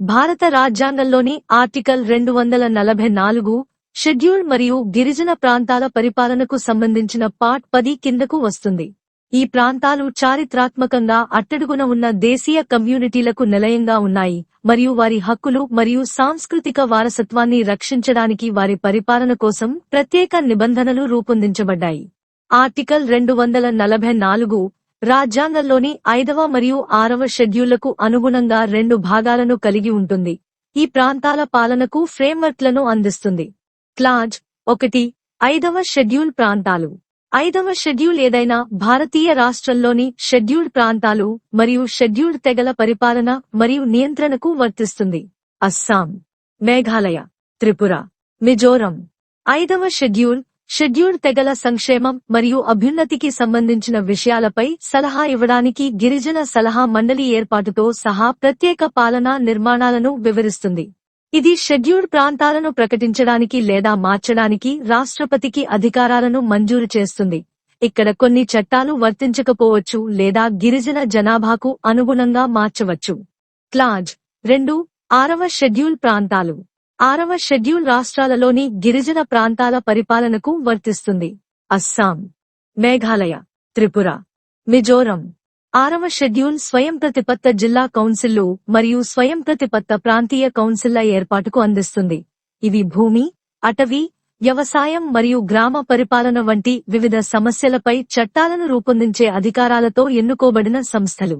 భారత రాజ్యాంగంలోని ఆర్టికల్ రెండు వందల నలభై నాలుగు షెడ్యూల్ మరియు గిరిజన ప్రాంతాల పరిపాలనకు సంబంధించిన పార్ట్ పది కిందకు వస్తుంది. ఈ ప్రాంతాలు చారిత్రాత్మకంగా అట్టడుగున ఉన్న దేశీయ కమ్యూనిటీలకు నిలయంగా ఉన్నాయి మరియు వారి హక్కులు మరియు సాంస్కృతిక వారసత్వాన్ని రక్షించడానికి వారి పరిపాలన కోసం ప్రత్యేక నిబంధనలు రూపొందించబడ్డాయి. ఆర్టికల్ రెండు వందల నలభై నాలుగు రాజ్యాంగంలోని ఐదవ మరియు ఆరవ షెడ్యూళ్ళకు అనుగుణంగా రెండు భాగాలను కలిగి ఉంటుంది. ఈ ప్రాంతాల పాలనకు ఫ్రేమ్వర్క్లను అందిస్తుంది. క్లాజ్ ఒకటి ఐదవ షెడ్యూల్ ప్రాంతాలు. ఐదవ షెడ్యూల్ ఏదైనా భారతీయ రాష్ట్రంలోని షెడ్యూల్డ్ ప్రాంతాలు మరియు షెడ్యూల్డ్ తెగల పరిపాలన మరియు నియంత్రణకు వర్తిస్తుంది. అస్సాం మేఘాలయ త్రిపుర మిజోరం. ఐదవ షెడ్యూల్ షెడ్యూల్డ్ తెగల సంక్షేమం మరియు అభ్యున్నతికి సంబంధించిన విషయాలపై సలహా ఇవ్వడానికి గిరిజన సలహా మండలి ఏర్పాటుతో సహా ప్రత్యేక పాలనా నిర్మాణాలను వివరిస్తుంది. ఇది షెడ్యూల్డ్ ప్రాంతాలను ప్రకటించడానికి లేదా మార్చడానికి రాష్ట్రపతికి అధికారాలను మంజూరు చేస్తుంది. ఇక్కడ కొన్ని చట్టాలు వర్తించకపోవచ్చు లేదా గిరిజన జనాభాకు అనుగుణంగా మార్చవచ్చు. క్లాజ్ రెండు ఆరవ షెడ్యూల్ ప్రాంతాలు. ఆరవ షెడ్యూల్ రాష్ట్రాలలోని గిరిజన ప్రాంతాల పరిపాలనకు వర్తిస్తుంది. అస్సాం మేఘాలయ త్రిపుర మిజోరం. ఆరవ షెడ్యూల్ స్వయం ప్రతిపత్త జిల్లా కౌన్సిల్లు మరియు స్వయం ప్రతిపత్త ప్రాంతీయ కౌన్సిల్ల ఏర్పాటుకు అందిస్తుంది. ఇవి భూమి అటవీ వ్యవసాయం మరియు గ్రామ పరిపాలన వంటి వివిధ సమస్యలపై చట్టాలను రూపొందించే అధికారాలతో ఎన్నుకోబడిన సంస్థలు.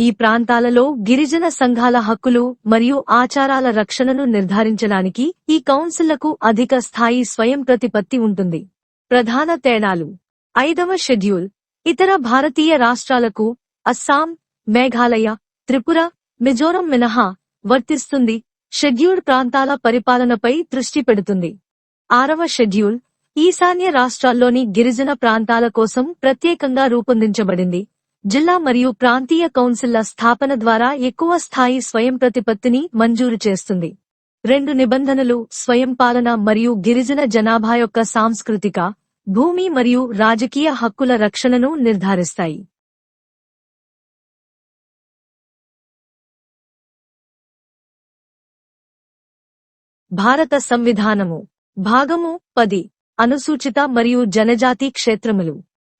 ఈ ప్రాంతాలలో గిరిజన సంఘాల హక్కులు మరియు ఆచారాల రక్షణను నిర్ధారించడానికి ఈ కౌన్సిళ్ళకు అధిక స్థాయి స్వయం ప్రతిపత్తి ఉంటుంది. ప్రధాన తేడాలు. ఐదవ షెడ్యూల్. ఇతర భారతీయ రాష్ట్రాలకు అస్సాం మేఘాలయ త్రిపుర మిజోరం మినహా వర్తిస్తుంది. షెడ్యూల్డ్ ప్రాంతాల పరిపాలనపై దృష్టి పెడుతుంది. ఆరవ షెడ్యూల్. ఈశాన్య రాష్ట్రాల్లోని గిరిజన ప్రాంతాల కోసం ప్రత్యేకంగా రూపొందించబడింది. జిల్లా మరియు ప్రాంతీయ కౌన్సిల్ల స్థాపన ద్వారా ఎక్కువ స్థాయి స్వయం ప్రతిపత్తిని మంజూరు చేస్తుంది. రెండు నిబంధనలు స్వయం పాలన మరియు గిరిజన జనాభా యొక్క సాంస్కృతిక భూమి మరియు రాజకీయ హక్కుల రక్షణను నిర్ధారిస్తాయి. భారత సంవిధానము. భాగము పది. అనుసూచిత మరియు జనజాతి క్షేత్రములు.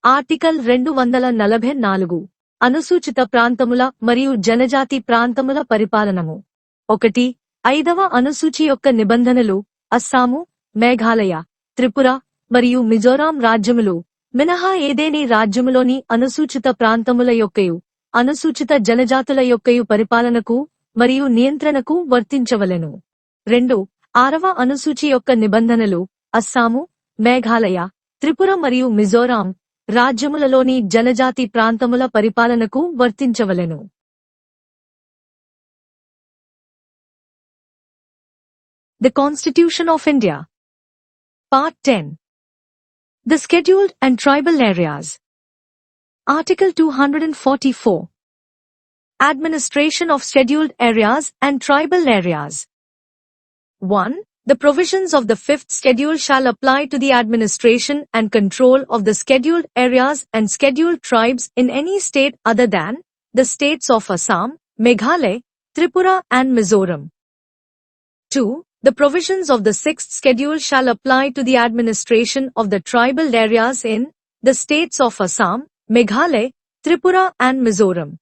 ఆర్టికల్ రెండు వందల నలభై నాలుగు. అనుసూచిత ప్రాంతముల మరియు జనజాతి ప్రాంతముల పరిపాలనము. ఒకటి ఐదవ అనుసూచి యొక్క నిబంధనలు అస్సాము మేఘాలయ త్రిపుర మరియు మిజోరాం రాజ్యములు. మినహా ఏదేని రాజ్యములోని అనుసూచిత ప్రాంతముల యొక్కయు అనుసూచిత జనజాతుల యొక్కయు పరిపాలనకు మరియు నియంత్రణకు వర్తించవలెను. రెండు ఆరవ అనుసూచి యొక్క నిబంధనలు అస్సాము మేఘాలయ త్రిపుర మరియు మిజోరాం రాజ్యములలోని జనజాతి ప్రాంతముల పరిపాలనకు వర్తించవలెను The Constitution of India Part 10 The Scheduled and Tribal Areas Article 244 Administration of Scheduled Areas and Tribal Areas 1. The provisions of the fifth schedule shall apply to the administration and control of the scheduled areas and scheduled tribes in any state other than the states of Assam, Meghalaya, Tripura and Mizoram. 2. The provisions of the sixth schedule shall apply to the administration of the tribal areas in the states of Assam, Meghalaya, Tripura and Mizoram.